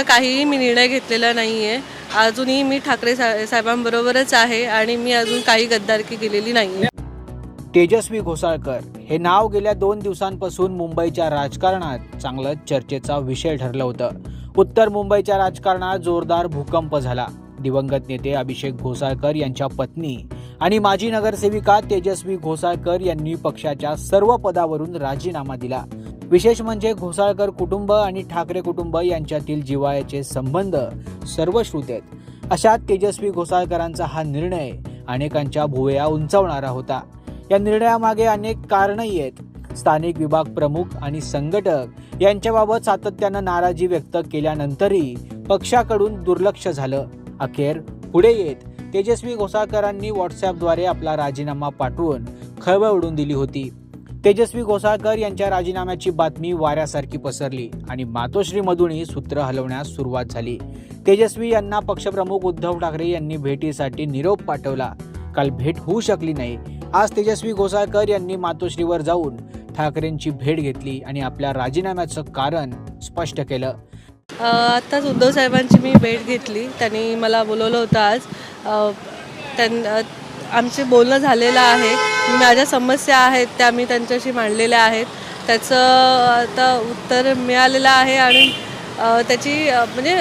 काहीही मी निर्णय घेतलेला नाही आहे अजूनही मी ठाकरे साहेबांबरोबरच आहे आणि मी अजून काही गद्दारकी केलेली नाही आहे तेजस्वी घोसाळकर हे नाव गेल्या दोन दिवसांपासून मुंबईच्या राजकारणात चांगलं चर्चेचा विषय ठरलं होतं. उत्तर मुंबईच्या राजकारणात जोरदार भूकंप झाला. दिवंगत नेते अभिषेक घोसाळकर यांच्या पत्नी आणि माजी नगरसेविका तेजस्वी घोसाळकर यांनी पक्षाच्या सर्व पदावरून राजीनामा दिला. विशेष म्हणजे घोसाळकर कुटुंब आणि ठाकरे कुटुंब यांच्यातील जिवाळ्याचे संबंध सर्वश्रुत आहेत. अशात तेजस्वी घोसाळकरांचा हा निर्णय अनेकांच्या भुवया उंचावणारा होता. या निर्णयामागे अनेक कारणही आहेत. स्थानिक विभाग प्रमुख आणि संघटक यांच्याबाबत सातत्यानं नाराजी व्यक्त केल्यानंतरही पक्षाकडून दुर्लक्ष झालं. अखेर पुढे येत तेजस्वी घोसाळकरांनी व्हॉट्सअपद्वारे आपला राजीनामा पाठवून खळबळ उडून दिली होती. तेजस्वी घोसाळकर यांच्या राजीनाम्याची बातमी वाऱ्यासारखी पसरली आणि मातोश्रीमधूनही सूत्र हलवण्यास सुरुवात झाली. तेजस्वी यांना पक्षप्रमुख उद्धव ठाकरे यांनी भेटीसाठी निरोप पाठवला. काल भेट होऊ शकली नाही. आज तेजस्वी घोसाळकर यांनी मातोश्रीवर जाऊन ठाकरेंची भेट घेतली आणि आपल्या राजीनाम्याचं कारण स्पष्ट केलं. आत्ताच उद्धव साहेबांची मी भेट घेतली. त्यांनी मला बोलवलं होतं आज. त्यां आमचे बोलणं झालेलं आहे. माझ्या समस्या आहेत त्या मी त्यांच्याशी मांडलेल्या आहेत. त्याचं आता उत्तर मिळालेलं आहे आणि त्याची म्हणजे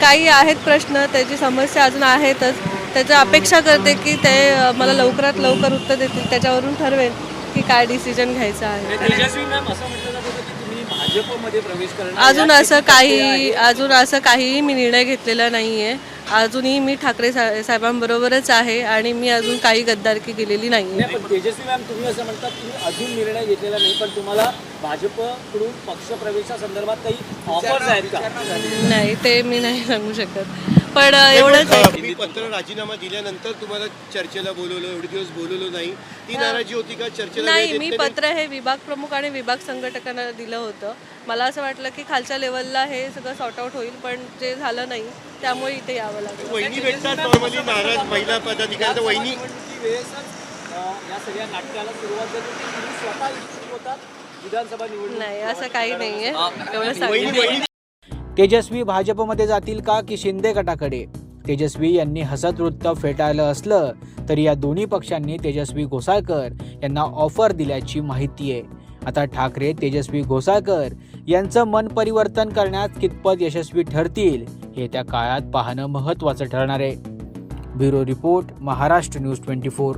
काही आहेत प्रश्न त्याची समस्या अजून आहेतच. त्याची अपेक्षा करते की ते मला लवकरात लवकर उत्तर देतील. त्याच्यावरून ठरवेल की काय डिसिजन घ्यायचं आहे. करणार अजून असं काही? अजून असं काहीही मी निर्णय घेतलेला नाही आहे अजूनही मी ठाकरे सा- साहेबांबरोबरच आहे आणि मी अजून काही गद्दारकी केलेली नाही. तेजस्वी मॅम तुम्ही असं म्हणतात तुम्ही अजून निर्णय घेतलेला नाही पण तुम्हाला भाजपकडून पक्ष प्रवेशासंदर्भात काही ऑफर्स आहेत का? नाही ते मी नाही सांगू शकत. पण एवढंच आहे तुम्ही पत्र राजीनामा दिल्यानंतर तुम्हाला चर्चेला बोलवलं एवढे दिवस बोलवलं नाही. ती नाराजी होती का? चर्चेला नाही मी? पत्र हे विभाग प्रमुख आणि विभाग संघटकांना दिलं होतं. मला असं वाटलं की खालच्या लेवलला हे सगळं सॉर्ट आउट होईल पण जे झालं नाही त्यामुळे इथे यावं लागलं. वहिनी भेटतात नॉर्मली नाराज महिला पदाधिकारी तर वहिनी या सगळ्या नाटकाला सुरुवात झाली स्वतः होतात? विधानसभा निवडणूक नाही असं काही नाही आहे एवढं सांगितलं तेजस्वी भाजपमध्ये जातील का की शिंदे गटाकडे? तेजस्वी यांनी हसत वृत्त फेटाळलं असलं तरी या दोन्ही पक्षांनी तेजस्वी घोसाळकर यांना ऑफर दिल्याची माहिती आहे. आता ठाकरे तेजस्वी घोसाळकर यांचं मन परिवर्तन करण्यात कितपत यशस्वी ठरतील हे त्या काळात पाहणं महत्त्वाचं ठरणार आहे. Bureau report Maharashtra news twenty four.